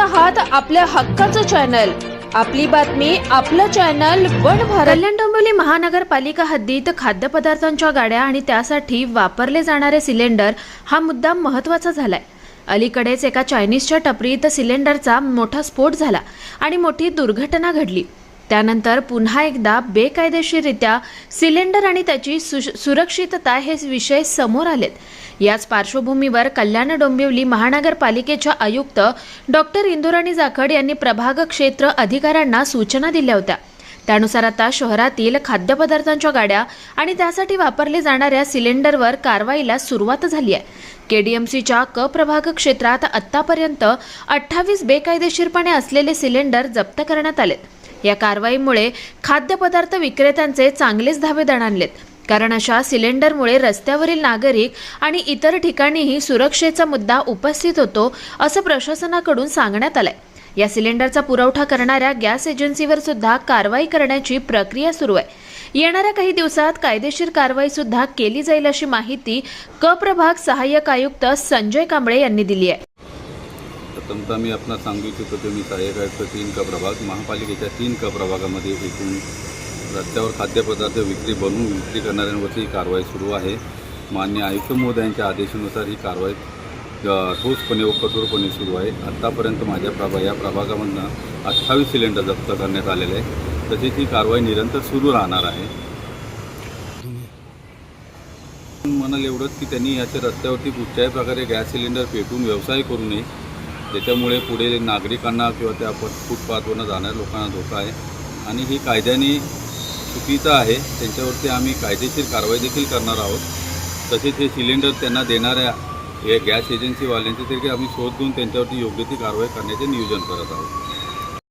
आहात आपल्या हक्काचं चॅनल. आपली बातमी आपलं चॅनल वन भारत. कल्याण डोंबिवली महानगरपालिका हद्दीत खाद्यपदार्थांच्या गाड्या आणि त्यासाठी वापरले जाणारे सिलेंडर हा मुद्दा महत्त्वाचा झालाय. अलीकडेच एका चायनीजच्या टपरीत सिलेंडरचा मोठा स्फोट झाला आणि मोठी दुर्घटना घडली. त्यानंतर पुन्हा एकदा बेकायदेशीररित्या सिलेंडर आणि त्याची सु- सुरक्षितता हे विषय समोर आलेत. याच पार्श्वभूमीवर कल्याण डोंबिवली महानगरपालिकेच्या आयुक्त डॉक्टर इंदुराणी जाखड यांनी प्रभाग क्षेत्र अधिकाऱ्यांना सूचना दिल्या होत्या. त्यानुसार आता शहरातील खाद्यपदार्थांच्या गाड्या आणि त्यासाठी वापरले जाणाऱ्या सिलेंडरवर कारवाईला सुरुवात झाली आहे. केडीएमसीच्या क प्रभाग क्षेत्रात आत्तापर्यंत अठ्ठावीस बेकायदेशीरपणे असलेले सिलेंडर जप्त करण्यात आलेत. या कारवाईमुळे खाद्यपदार्थ विक्रेत्यांचे चांगलेच धावे दणाणलेत. कारण अशा सिलेंडरमुळे रस्त्यावरील नागरिक आणि इतर ठिकाणीही सुरक्षेचा मुद्दा उपस्थित होतो असं प्रशासनाकडून सांगण्यात आलंय. या सिलेंडरचा पुरवठा करणाऱ्या गॅस एजन्सीवर सुद्धा कारवाई करण्याची प्रक्रिया सुरू आहे. येणाऱ्या काही दिवसात कायदेशीर कारवाई सुद्धा केली जाईल अशी माहिती क प्रभाग सहाय्यक आयुक्त संजय कांबळे यांनी दिली आहे. प्रथमतः मी आपणास सांगू इच्छितो की मी सहाय्यक आयुक्त तीन का प्रभाग महापालिकेच्या तीन का प्रभागामध्ये एकूण रस्त्यावर खाद्यपदार्थ विक्री बनवून विक्री करणाऱ्यांवरती ही कारवाई सुरू आहे. मान्य आयुक्त महोदयांच्या आदेशानुसार ही कारवाई ठोसपणे व कठोरपणे सुरू आहे. आत्तापर्यंत माझ्या प्रभा या प्रभागामधनं अठ्ठावीस सिलेंडर जप्त करण्यात आलेले आहे तसेच ही कारवाई निरंतर सुरू राहणार आहे. म्हणाल एवढंच की त्यांनी याच्या रस्त्यावरती कुठच्याही प्रकारे गॅस सिलेंडर पेटून व्यवसाय करू नये. त्याच्यामुळे पुढे नागरिकांना किंवा त्या फुटपाथवरनं जाणाऱ्या लोकांना धोका आहे. आणि ही कायद्याने चुकीचं आहे. त्यांच्यावरती आम्ही कायदेशीर कारवाई देखील करणार आहोत. तसेच हे सिलेंडर त्यांना देणाऱ्या हे गॅस एजन्सीवाल्यांचे तरी आम्ही शोध घेऊन त्यांच्यावरती योग्य ती कारवाई करण्याचे नियोजन करत आहोत.